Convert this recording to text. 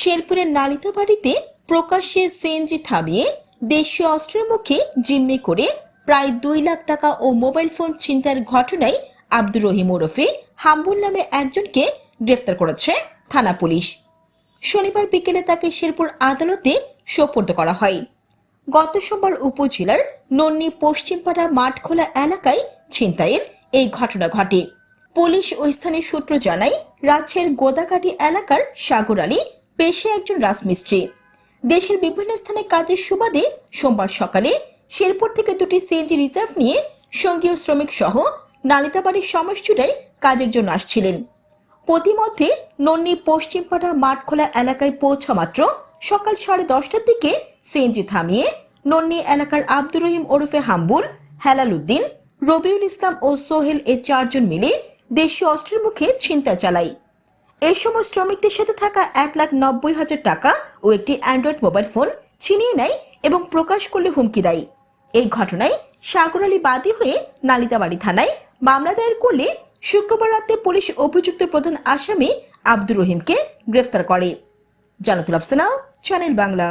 শেরপুরের নালিতা বাড়িতে প্রকাশ্যে সিএনজি থামিয়ে দেশীয় অস্ত্রের মুখে জিম্মি করে প্রায় দুই লাখ টাকা ও মোবাইল ফোন ছিনতাইয়ের ঘটনায় আব্দুর রহিম ওরফে হাম্বুল নামে একজনকে গ্রেফতার করেছে থানা পুলিশ। শনিবার বিকেলে তাকে শেরপুর আদালতে সোপর্দ করা হয়। গত সোমবার উপজেলার নন্নি পশ্চিমপাড়া মাঠখোলা এলাকায় ছিনতাইয়ের এই ঘটনা ঘটে। পুলিশ ওই স্থানীয় সূত্র জানায় রাজশাহীর গোদাকাটি এলাকার সাগর আলী পেশে একজন রাজমিস্ত্রি। দেশের বিভিন্ন স্থানে কাজের সুবাদে সোমবার সকালে শেরপুর থেকে দুটি সিএনজি রিজার্ভ নিয়ে সঙ্গীয় শ্রমিক সহ নালিতাবাড়ির সমষ্টিটায় কাজের জন্য আসছিলেন। প্রতিমধ্যে নন্নি পশ্চিমপাড়া মাঠখোলা এলাকায় পৌঁছা মাত্র সকাল সাড়ে দশটার দিকে সিএনজি থামিয়ে নন্নি এলাকার আব্দুর রহিম ওরফে হাম্বুল, হেলাল উদ্দিন, রবিউল ইসলাম ও সোহেল এ চারজন মিলে দেশীয় অস্ত্রের মুখে ছিনতাই চালায়। এই সময় শ্রমিকদের সাথে থাকা এক লাখ নব্বই হাজার টাকা ও একটি অ্যান্ড্রয়েড মোবাইল ফোন ছিনিয়ে নেয় এবং প্রকাশ করলে হুমকি দেয়। এই ঘটনায় সাগর আলী বাদী হয়ে নালিতাবাড়ি থানায় মামলা দায়ের করলে শুক্রবার রাতে পুলিশ অভিযুক্ত প্রধান আসামি আব্দুর রহিমকে গ্রেফতার করে। জানাতুল আফসানা, চ্যানেল বাংলা।